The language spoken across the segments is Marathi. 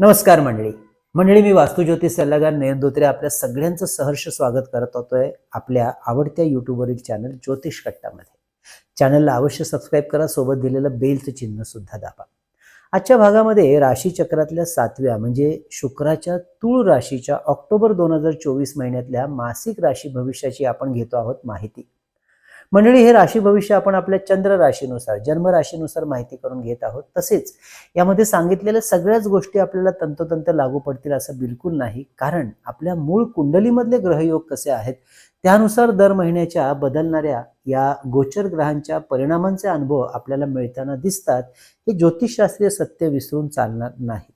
नमस्कार मंडळी. मंडळी मी वास्तुज्योतिष सल्लागार नयन धोत्रे आपल्या सगळ्यांचं सहर्ष स्वागत करत होतोय आपल्या आवडत्या युट्यूबवरील चॅनल ज्योतिष कट्टामध्ये. चॅनलला अवश्य सबस्क्राईब करा सोबत दिलेलं बेलचं चिन्ह सुद्धा दाबा. आजच्या भागामध्ये राशीचक्रातल्या सातव्या म्हणजे शुक्राच्या तूळ राशीच्या ऑक्टोबर दोन हजार चोवीस महिन्यातल्या मासिक राशी भविष्याची आपण घेतो आहोत माहिती. मंडळी हे राशी भविष्य आपण आपल्या चंद्र राशीनुसार जन्म राशीनुसार माहिती करून घेत आहोत. तसेच यामध्ये सांगितलेल्या सगळ्याच गोष्टी आपल्याला तंतोतंत लागू पडतील असं बिलकुल नाही. कारण आपल्या मूळ कुंडलीमधले ग्रहयोग कसे आहेत त्यानुसार दर महिन्याच्या बदलणाऱ्या या गोचर ग्रहांच्या परिणामांचे अनुभव आपल्याला मिळताना दिसतात. हे ज्योतिषशास्त्रीय सत्य विसरून चालणार नाही.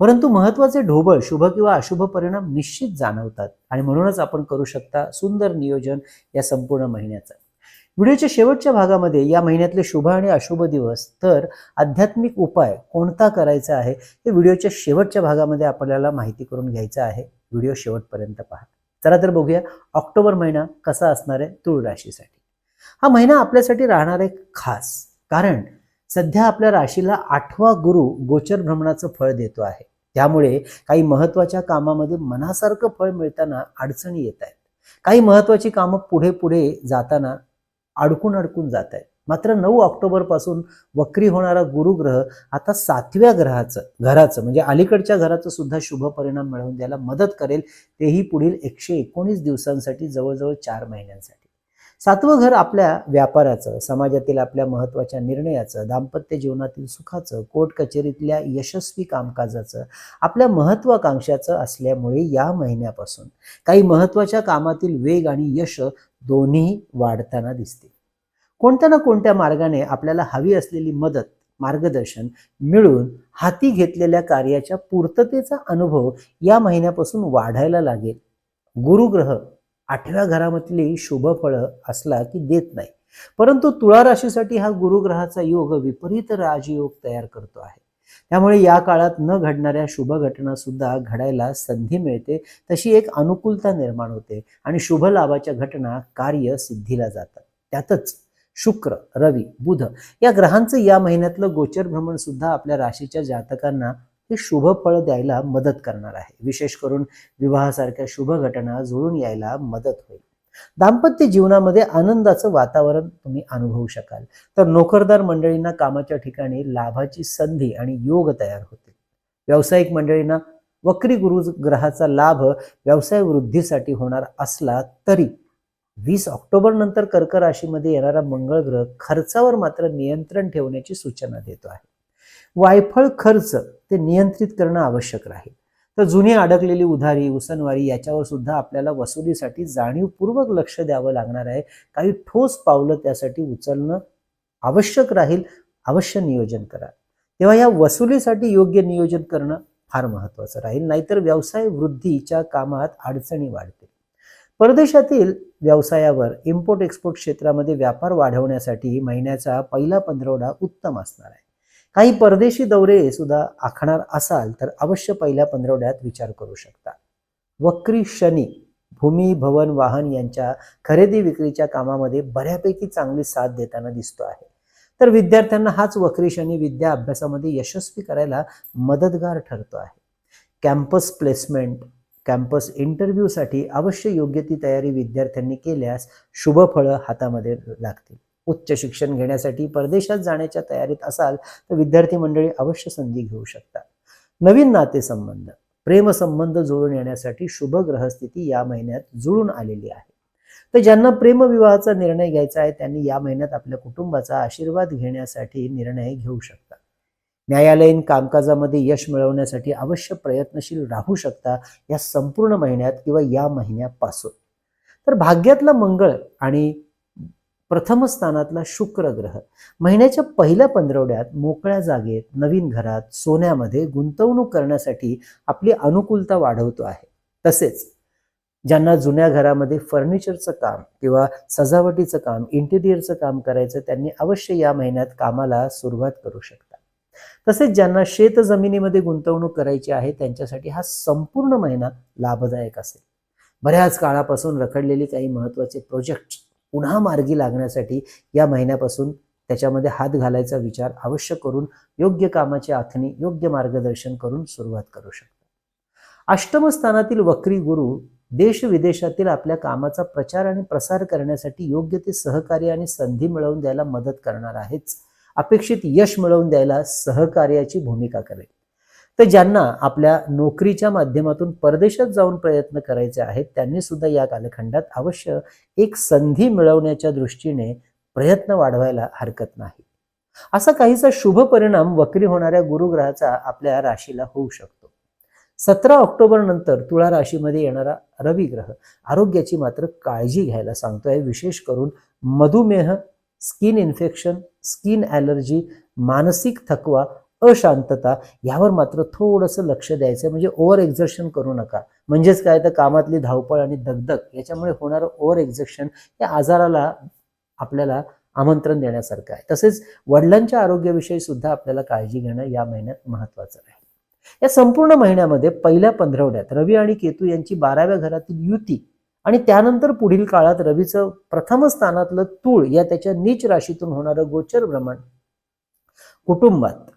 परंतु महत्त्वाचे ढोबळ शुभ किंवा अशुभ परिणाम निश्चित जाणवतात. आणि म्हणूनच आपण करू शकता सुंदर नियोजन या संपूर्ण महिन्याचं. व्हिडिओच्या शेवटच्या भागामध्ये या महिन्यातले शुभ आणि अशुभ दिवस तर आध्यात्मिक उपाय कोणता करायचा आहे हे व्हिडिओच्या शेवटच्या भागामध्ये आपल्याला माहिती करून घ्यायचं आहे. व्हिडिओ शेवटपर्यंत पहा. चला तर बघूया ऑक्टोबर महिना कसा असणार आहे तुळ राशीसाठी. हा महिना आपल्यासाठी राहणार आहे खास कारण सध्या आपल्या राशीला आठवा गुरु गोचर भ्रमणाचं फळ देतो आहे. त्यामुळे काही महत्त्वाच्या कामामध्ये मनासारखं फळ मिळताना अडचणी येत आहेत. काही महत्वाची कामं पुढे पुढे जाताना अडकून अडकून जात आहेत. मात्र नऊ ऑक्टोबरपासून वक्री होणारा गुरुग्रह आता सातव्या ग्रहाचं घराचं म्हणजे अलीकडच्या घराचं सुद्धा शुभ परिणाम मिळवून द्यायला मदत करेल. तेही पुढील एकशे एकोणीस दिवसांसाठी जवळजवळ चार महिन्यांसाठी. सातवं घर आपल्या व्यापाराचं समाजातील आपल्या महत्त्वाच्या निर्णयाचं दाम्पत्य जीवनातील सुखाचं कोर्ट कचेरीतल्या यशस्वी कामकाजाचं आपल्या महत्त्वाकांक्षाचं असल्यामुळे या महिन्यापासून काही महत्त्वाच्या कामातील वेग आणि यश दोन्ही वाढताना दिसते. कोणत्या ना कोणत्या मार्गाने आपल्याला हवी असलेली मदत मार्गदर्शन मिळून हाती घेतलेल्या कार्याच्या पूर्ततेचा अनुभव या महिन्यापासून वाढायला लागेल. गुरुग्रह आठव्या घरामधली शुभ फळं असला की देत नाही. परंतु तुळा राशीसाठी हा गुरुग्रहाचा योग विपरीत राजयोग तयार करतो आहे. त्यामुळे या काळात न घडणाऱ्या शुभ घटना सुद्धा घडायला संधी मिळते. तशी एक अनुकूलता निर्माण होते आणि शुभ लाभाच्या घटना कार्य सिद्धीला जातात. त्यातच शुक्र रवी बुध या ग्रहांचं या महिन्यातलं गोचर भ्रमण सुद्धा आपल्या राशीच्या जातकांना हे शुभ फळ द्यायला मदत करणार आहे. विशेष करून विवाहासारख्या शुभ घटना जुळून यायला मदत होईल. दाम्पत्य जीवनामध्ये आनंदाचं वातावरण तुम्ही अनुभवू शकाल. तर नोकरदार मंडळींना कामाच्या ठिकाणी लाभाची संधी आणि योग तयार होतील. व्यावसायिक मंडळींना वक्री गुरु ग्रहाचा लाभ व्यवसाय वृद्धीसाठी होणार असला तरी वीस ऑक्टोबर नंतर कर्क राशीमध्ये येणारा मंगळ ग्रह खर्चावर मात्र नियंत्रण ठेवण्याची सूचना देतो आहे. वायफळ खर्च ते नियंत्रित करणं आवश्यक राहील. तर जुनी अडकलेली उधारी उसनवारी याच्यावर सुद्धा आपल्याला वसुलीसाठी जाणीवपूर्वक लक्ष द्यावं लागणार आहे. काही ठोस पावलं त्यासाठी उचलणं आवश्यक राहील. अवश्य नियोजन करा. तेव्हा या वसुलीसाठी योग्य नियोजन करणं फार महत्वाचं राहील. नाहीतर व्यवसाय वृद्धीच्या कामात अडचणी वाढतील. परदेशातील व्यवसायावर इम्पोर्ट एक्सपोर्ट क्षेत्रामध्ये व्यापार वाढवण्यासाठी महिन्याचा पहिला पंधरवडा उत्तम असणार आहे. काही परदेशी दौरे सुद्धा आखणार असाल तर अवश्य पहिल्या पंधरवड्यात विचार करू शकता. वक्री शनी भूमी भवन वाहन यांच्या खरेदी विक्रीच्या कामामध्ये बऱ्यापैकी चांगली साथ देताना दिसतो आहे. तर विद्यार्थ्यांना हाच वक्री शनी विद्या अभ्यासामध्ये यशस्वी करायला मदतगार ठरतो आहे. कॅम्पस प्लेसमेंट कॅम्पस इंटरव्ह्यूसाठी अवश्य योग्य ती तयारी विद्यार्थ्यांनी केल्यास शुभफळं हातामध्ये लागतील. उच्च शिक्षण घेण्यासाठी परदेशात जाण्याच्या तयारीत असाल तर विद्यार्थी मंडळी अवश्य संधी घेऊ शकतात नवीन नातेसंबंध प्रेमसंबंध जुळून येण्यासाठी शुभ ग्रहस्थिती या महिन्यात जुळून आलेली आहे. तर ज्यांना प्रेमविवाहाचा निर्णय घ्यायचा आहे त्यांनी या महिन्यात आपल्या कुटुंबाचा आशीर्वाद घेण्यासाठी निर्णय घेऊ शकता. न्यायालयीन कामकाजामध्ये यश मिळवण्यासाठी अवश्य प्रयत्नशील राहू शकता या संपूर्ण महिन्यात किंवा या महिन्यापासून. तर भाग्यातला मंगळ आणि प्रथम स्थानातला शुक्र ग्रह. महिन्याच्या पहिल्या पंधरवड्यात मोकळ्या जागेत नवीन घरात सोन्यामध्ये गुंतवणूक करण्यासाठी आपली अनुकूलता वाढवतो आहे. तसेच ज्यांना जुन्या घरामध्ये फर्निचरचं काम किंवा सजावटीचं काम इंटिरियरचं काम करायचं त्यांनी अवश्य या महिन्यात कामाला सुरुवात करू शकता तसेच ज्यांना शेत जमिनीमध्ये गुंतवणूक करायची आहे त्यांच्यासाठी हा संपूर्ण महिना लाभदायक असेल. बऱ्याच काळापासून रखडलेली काही महत्त्वाचे प्रोजेक्ट पुन्हा मार्गी लागण्यासाठी या महिन्यापासून त्याच्यामध्ये हात घालायचा विचार अवश्य करून योग्य कामाची आखणी योग्य मार्गदर्शन करून सुरुवात करू शकता. अष्टम स्थानातील वक्री गुरु देश विदेशातील आपल्या कामाचा प्रचार आणि प्रसार करण्यासाठी योग्य ते सहकार्य आणि संधी मिळवून द्यायला मदत करणार आहेच. अपेक्षित यश मिळवून द्यायला सहकार्याची भूमिका करेल. तर ज्यांना आपल्या नोकरीच्या माध्यमातून परदेशात जाऊन प्रयत्न करायचे आहेत त्यांनी सुद्धा या कालखंडात अवश्य एक संधी मिळवण्याच्या दृष्टीने प्रयत्न वाढवायला हरकत नाही. असा काहीसा शुभ परिणाम वक्री होणाऱ्या गुरुग्रहाचा आपल्या राशीला होऊ शकतो. सतरा ऑक्टोबर नंतर तुळा राशीमध्ये येणारा रवी ग्रह आरोग्याची मात्र काळजी घ्यायला सांगतोय विशेष करून मधुमेह स्किन इन्फेक्शन स्किन ॲलर्जी मानसिक थकवा अशांतता यावर मात्र थोडंसं लक्ष द्यायचं म्हणजे ओव्हर एक्झर्शन करू नका. म्हणजेच काय? तर कामातली धावपळ आणि दगदग याच्यामुळे होणारं ओव्हर एक्झर्शन या आजाराला आपल्याला आमंत्रण देण्यासारखं आहे. तसेच वडिलांच्या आरोग्याविषयी सुद्धा आपल्याला काळजी घेणं या महिन्यात महत्वाचं आहे. या संपूर्ण महिन्यामध्ये पहिल्या पंधरवड्यात रवी आणि केतू यांची बाराव्या घरातील युती आणि त्यानंतर पुढील काळात रवीचं प्रथम स्थानातलं तूळ या त्याच्या नीच राशीतून होणारं गोचर भ्रमण कुटुंबात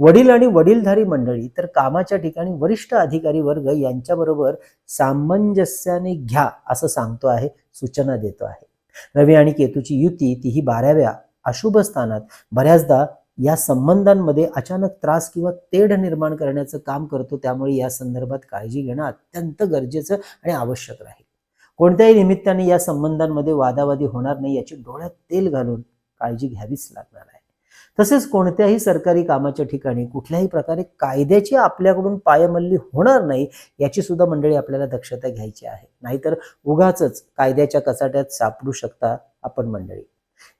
वडील आणि वडीलधारी मंडळी तर कामाच्या ठिकाणी वरिष्ठ अधिकारी वर्ग यांच्याबरोबर सामंजस्याने घ्या असं सांगतो आहे सूचना देतो आहे. रवी आणि केतूची युती तीही बाराव्या अशुभ स्थानात. बऱ्याचदा या संबंधांमध्ये अचानक त्रास किंवा तेढ निर्माण करण्याचं काम करतो त्यामुळे या संदर्भात काळजी घेणं अत्यंत गरजेचं आणि आवश्यक राहील. कोणत्याही निमित्ताने या संबंधांमध्ये वादावादी होणार नाही याची डोळ्यात तेल घालून काळजी घ्यावीच लागणार आहे. तसेच कोणत्याही सरकारी कामाच्या ठिकाणी कुठल्याही प्रकारे कायद्याची आपल्याकडून पायमल्ली होणार नाही याची सुद्धा मंडळी आपल्याला दक्षता घ्यायची आहे. नाहीतर उगाच कायद्याच्या कचाट्यात सापडू शकता आपण मंडळी.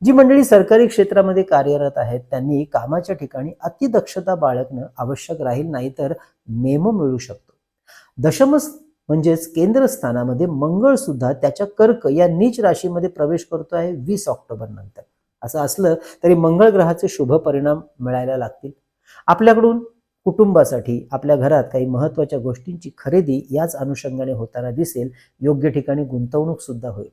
जी मंडळी सरकारी क्षेत्रामध्ये कार्यरत आहेत त्यांनी कामाच्या ठिकाणी अतिदक्षता बाळगणं आवश्यक राहील नाहीतर मेमो मिळू शकतो. दशमस म्हणजेच केंद्रस्थानामध्ये मंगळ सुद्धा त्याच्या कर्क या नीच राशीमध्ये प्रवेश करतो आहे वीस ऑक्टोबर नंतर. असं असलं तरी मंगळ ग्रहाचे शुभ परिणाम मिळायला लागतील. आपल्याकडून कुटुंबासाठी आपल्या घरात काही महत्त्वाच्या गोष्टींची खरेदी याच अनुषंगाने होताना दिसेल योग्य ठिकाणी गुंतवणूक सुद्धा होईल.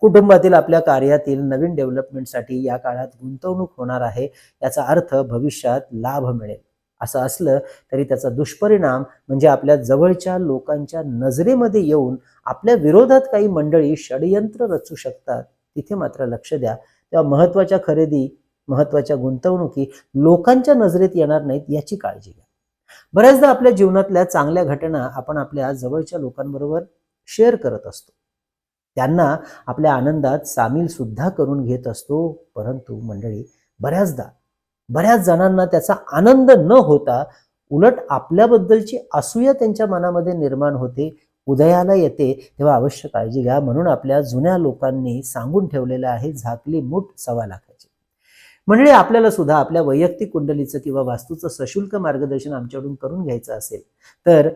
कुटुंबातील आपल्या कार्यातील नवीन डेव्हलपमेंटसाठी या काळात गुंतवणूक होणार आहे याचा अर्थ भविष्यात लाभ मिळेल. असं असलं तरी त्याचा दुष्परिणाम म्हणजे आपल्या जवळच्या लोकांच्या नजरेमध्ये येऊन आपल्या विरोधात काही मंडळी षडयंत्र रचू शकतात. तिथे मात्र लक्ष द्या तेव्हा महत्त्वाच्या खरेदी महत्त्वाच्या गुंतवणुकी लोकांच्या नजरेत येणार नाहीत याची काळजी घ्या. बऱ्याचदा आपल्या जीवनातल्या चांगल्या घटना आपण आपल्या जवळच्या लोकांबरोबर शेअर करत असतो. त्यांना आपल्या आनंदात सामील सुद्धा करून घेत असतो परंतु मंडळी बऱ्याचदा बऱ्याच जणांना त्याचा आनंद न होता उलट आपल्याबद्दलची असूया त्यांच्या मनामध्ये निर्माण होते उदयाला येते तेव्हा अवश्य काळजी घ्या. म्हणून आपल्या जुन्या लोकांनी सांगून ठेवलेलं आहे झाकली मूठ सव्वा लाखाची. म्हणजे आपल्याला सुद्धा आपल्या वैयक्तिक कुंडलीचं किंवा वास्तूचं सशुल्क मार्गदर्शन आमच्याकडून करून घ्यायचं असेल तर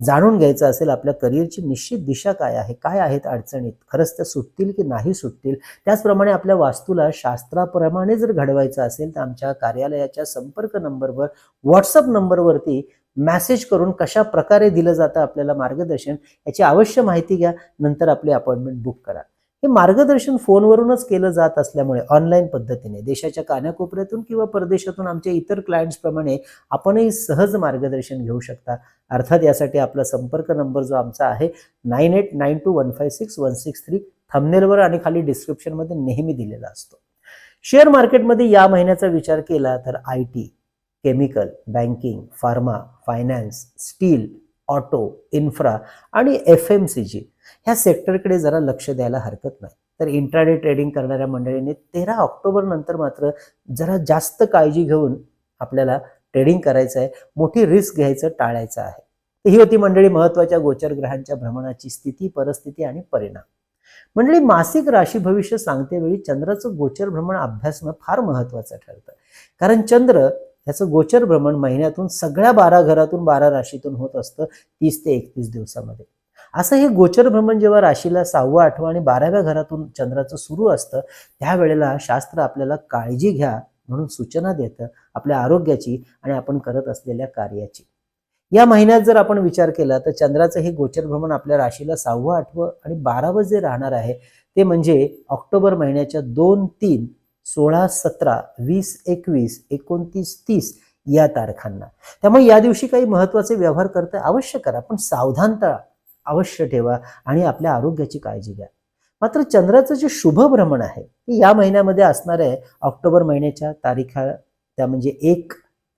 जाणून घ्यायचं असेल आपल्या करिअरची निश्चित दिशा काय आहे काय आहेत अडचणीत खरंच त्या सुटतील की नाही सुटतील? त्याचप्रमाणे आपल्या वास्तूला शास्त्राप्रमाणे जर घडवायचं असेल तर आमच्या कार्यालयाच्या संपर्क नंबरवर व्हॉट्सअप नंबरवरती मॅसेज करून कशा प्रकारे दिलं जातं आपल्याला मार्गदर्शन याची अवश्य माहिती घ्या. नंतर आपली अपॉइंटमेंट बुक करा. हे मार्गदर्शन फोनवरूनच केलं जात असल्यामुळे ऑनलाईन पद्धतीने देशाच्या कानाकोपऱ्यातून किंवा परदेशातून आमच्या इतर क्लायंट्सप्रमाणे आपणही सहज मार्गदर्शन घेऊ शकता. अर्थात यासाठी आपला संपर्क नंबर जो आमचा आहे nine eight nine two one five six one six three थंबनेलवर आणि खाली डिस्क्रिप्शनमध्ये नेहमी दिलेला असतो. शेअर मार्केटमध्ये या महिन्याचा विचार केला तर I T chemical banking pharma finance steel auto infra आणि एफ एम सी जी ह्या सेक्टरकडे जरा लक्ष द्यायला हरकत नाही. तर इंट्राडे ट्रेडिंग करणाऱ्या मंडळीने तेरा ऑक्टोबर नंतर मात्र जरा जास्त काळजी घेऊन आपल्याला ट्रेडिंग करायचं आहे मोठी रिस्क घ्यायचं टाळायचं आहे. ही होती मंडळी महत्त्वाच्या गोचर ग्रहांच्या भ्रमणाची स्थिती परिस्थिती आणि परिणाम. मंडळी मासिक राशी भविष्य सांगते वेळी चंद्राचं गोचर भ्रमण अभ्यासणं फार महत्वाचं ठरतं. कारण चंद्र ह्याचं गोचर भ्रमण महिन्यातून सगळ्या बारा घरातून बारा राशीतून होत असतं तीस ते एकतीस दिवसामध्ये. असं हे गोचर भ्रमण जेव्हा राशीला सहावं आठवं आणि बाराव्या घरातून चंद्राचं सुरू असतं त्यावेळेला शास्त्र आपल्याला काळजी घ्या म्हणून सूचना देतं आपल्या आरोग्याची आणि आपण करत असलेल्या कार्याची. या महिन्यात जर आपण विचार केला तर चंद्राचं हे गोचर भ्रमण आपल्या राशीला सहावं आठवं आणि बारावं जे राहणार आहे ते म्हणजे ऑक्टोबर महिन्याच्या दोन तीन सोळा सतरा वीस एकवीस एकोणतीस तीस या तारखांना. त्यामुळे या दिवशी काही महत्त्वाचे व्यवहार करता अवश्य करा पण सावधानता अवश्य ठेवा आणि आपल्या आरोग्याची काळजी घ्या. मात्र चंद्राचं जे शुभ भ्रमण आहे ते या महिन्यामध्ये असणार आहे ऑक्टोबर महिन्याच्या तारीखा त्या म्हणजे एक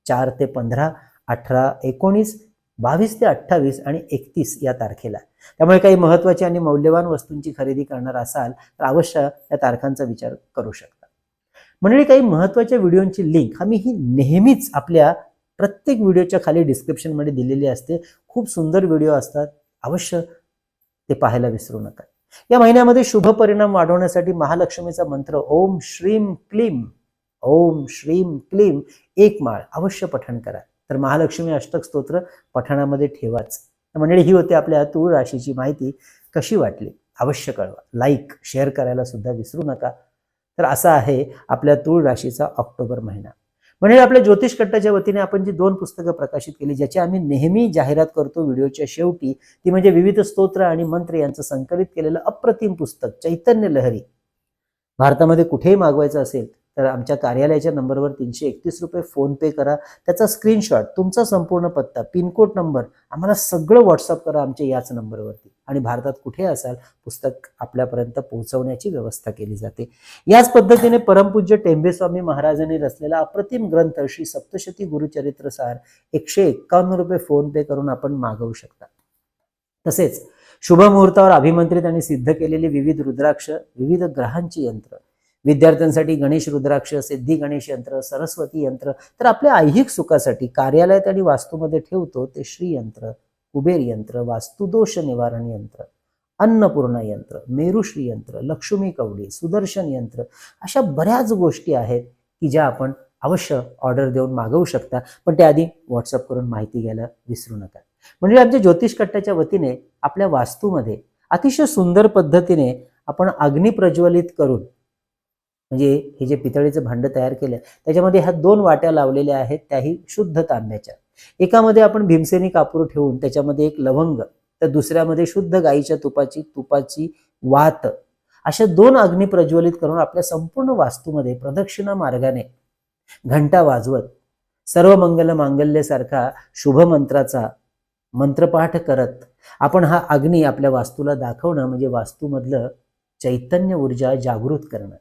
चार ते पंधरा अठरा एकोणीस बावीस ते अठ्ठावीस आणि एकतीस या तारखेला. त्यामुळे काही महत्वाची आणि मौल्यवान वस्तूंची खरेदी करणार असाल तर अवश्य या तारखांचा विचार करू शकता. मंडळी काही महत्त्वाच्या व्हिडिओंची लिंक आम्ही ही नेहमीच आपल्या प्रत्येक व्हिडिओच्या खाली डिस्क्रिप्शनमध्ये दिलेली असते. खूप सुंदर व्हिडिओ असतात. अवश्य ते पाहायला विसरू नका. या महिन्यामध्ये शुभ परिणाम वाढवण्यासाठी महालक्ष्मीचा मंत्र ओम श्रीम क्लीम ओम श्रीम क्लीम एक माळ अवश्य पठण करा. तर महालक्ष्मी अष्टक स्तोत्र पठणामध्ये ठेवाच. तर मंडळी ही होती आपल्या तूळ राशीची माहिती. कशी वाटली? अवश्य कळवा. लाईक शेअर करायला सुद्धा विसरू नका. तर असा आहे आपल्या तूळ राशीचा ऑक्टोबर महिना. म्हणजे आपल्या ज्योतिष कट्टाच्या वतीने आपण जी दोन पुस्तकं प्रकाशित केली ज्याची आम्ही नेहमी जाहिरात करतो व्हिडिओच्या शेवटी ती म्हणजे विविध स्तोत्र आणि मंत्र यांचं संकलित केलेलं अप्रतिम पुस्तक चैतन्य लहरी. भारतामध्ये कुठेही मागवायचं असेल तर आमच्या कार्यालयाच्या नंबरवर तीनशे एकतीस रुपये फोन पे करा. त्याचा स्क्रीनशॉट तुमचा संपूर्ण पत्ता पिनकोड नंबर आम्हाला सगळं व्हॉट्सअप करा आमच्या याच नंबरवरती. आणि भारतात कुठे असाल पुस्तक आपल्यापर्यंत पोहोचवण्याची व्यवस्था केली जाते. याच पद्धतीने परमपूज्य टेंबेस्वामी महाराजांनी रचलेला अप्रतिम ग्रंथ श्री सप्तशती गुरुचरित्र सार एकशे एक्कावन्न रुपये फोन पे करून आपण मागवू शकता. तसेच शुभ मुहूर्तावर अभिमंत्रित आणि सिद्ध केलेली विविध रुद्राक्ष विविध ग्रहांची यंत्र विद्यार्थ्यांसाठी गणेश रुद्राक्ष सिद्धी गणेश यंत्र सरस्वती यंत्र. तर आपल्या ऐहिक सुखासाठी कार्यालयात आणि वास्तूमध्ये ठेवतो ते श्रीयंत्र कुबेर यंत्र वास्तुदोष निवारण यंत्र अन्नपूर्णा यंत्र मेरुश्री यंत्र लक्ष्मी कवडी सुदर्शन यंत्र. अशा बऱ्याच गोष्टी आहेत की ज्या आपण अवश्य ऑर्डर देऊन मागवू शकता. पण त्याआधी व्हॉट्सअप करून माहिती घ्यायला विसरू नका. म्हणजे आमच्या ज्योतिष कट्ट्याच्या वतीने आपल्या वास्तूमध्ये अतिशय सुंदर पद्धतीने आपण अग्नी प्रज्वलित करून म्हणजे हे जे पितळेचं भांड तयार केलं त्याच्यामध्ये ह्या दोन वाट्या लावलेल्या आहेत त्याही शुद्ध तांब्याच्या. एकामध्ये आपण भीमसेनी कापूर ठेवून त्याच्यामध्ये एक लवंग तर दुसऱ्यामध्ये शुद्ध गाईच्या तुपाची तुपाची वात. अशा दोन अग्नी प्रज्वलित करून आपल्या संपूर्ण वास्तूमध्ये प्रदक्षिणा मार्गाने घंटा वाजवत सर्व मंगल मांगल्यसारखा शुभ मंत्राचा मंत्रपाठ करत आपण हा अग्नी आपल्या वास्तूला दाखवणं म्हणजे वास्तूमधलं चैतन्य ऊर्जा जागृत करणं.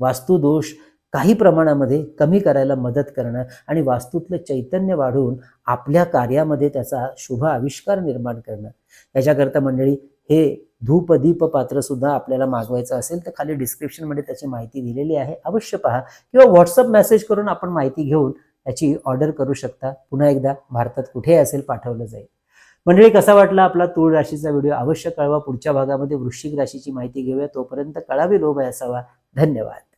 वास्तुदोष काही प्रमाणामध्ये कमी करायला मदत करणं आणि वास्तूतलं चैतन्य वाढवून आपल्या कार्यामध्ये त्याचा शुभ आविष्कार निर्माण करणं. याच्याकरता मंडळी हे धूपदीप पात्रसुद्धा पात्र सुद्धा आपल्याला मागवायचं असेल तर खाली डिस्क्रिप्शनमध्ये त्याची माहिती दिलेली आहे. अवश्य पहा किंवा व्हॉट्सअप मेसेज करून आपण माहिती घेऊन त्याची ऑर्डर करू शकता. पुन्हा एकदा भारतात कुठेही असेल पाठवलं जाईल. मंडळी कसा वाटला आपला तूळ राशीचा व्हिडिओ अवश्य कळवा. पुढच्या भागामध्ये वृश्चिक राशीची माहिती घेऊया. तोपर्यंत कळावी लोभ असावा धन्यवाद.